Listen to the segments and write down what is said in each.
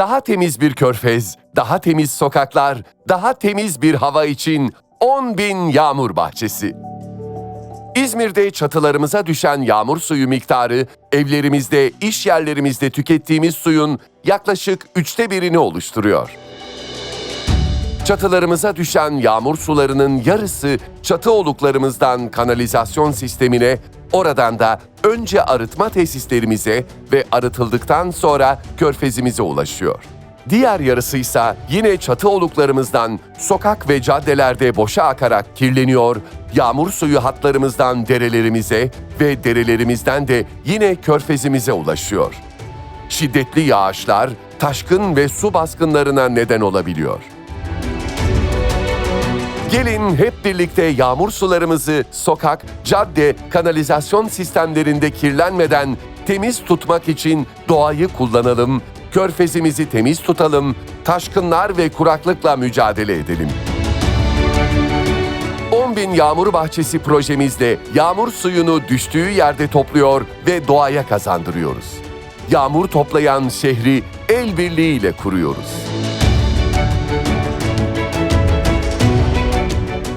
Daha temiz bir körfez, daha temiz sokaklar, daha temiz bir hava için 10 bin yağmur bahçesi. İzmir'de çatılarımıza düşen yağmur suyu miktarı, evlerimizde, iş yerlerimizde tükettiğimiz suyun yaklaşık üçte birini oluşturuyor. Çatılarımıza düşen yağmur sularının yarısı çatı oluklarımızdan kanalizasyon sistemine, oradan da önce arıtma tesislerimize ve arıtıldıktan sonra körfezimize ulaşıyor. Diğer yarısı ise yine çatı oluklarımızdan sokak ve caddelerde boşa akarak kirleniyor, yağmur suyu hatlarımızdan derelerimize ve derelerimizden de yine körfezimize ulaşıyor. Şiddetli yağışlar, taşkın ve su baskınlarına neden olabiliyor. Gelin hep birlikte yağmur sularımızı sokak, cadde, kanalizasyon sistemlerinde kirlenmeden temiz tutmak için doğayı kullanalım, körfezimizi temiz tutalım, taşkınlar ve kuraklıkla mücadele edelim. 10 bin yağmur bahçesi projemizde yağmur suyunu düştüğü yerde topluyor ve doğaya kazandırıyoruz. Yağmur toplayan şehri el birliğiyle kuruyoruz.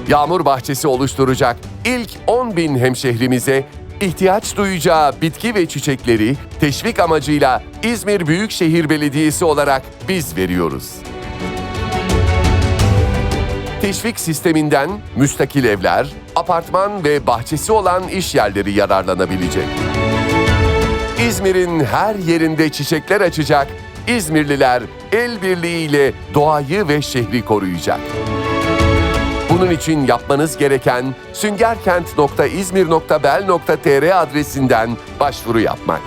Yağmur bahçesi oluşturacak ilk 10 bin hemşehrimize ihtiyaç duyacağı bitki ve çiçekleri teşvik amacıyla İzmir Büyükşehir Belediyesi olarak biz veriyoruz. Teşvik sisteminden müstakil evler, apartman ve bahçesi olan iş yerleri yararlanabilecek. İzmir'in her yerinde çiçekler açacak, İzmirliler el birliğiyle doğayı ve şehri koruyacak. Bunun için yapmanız gereken süngerkent.izmir.bel.tr adresinden başvuru yapmak.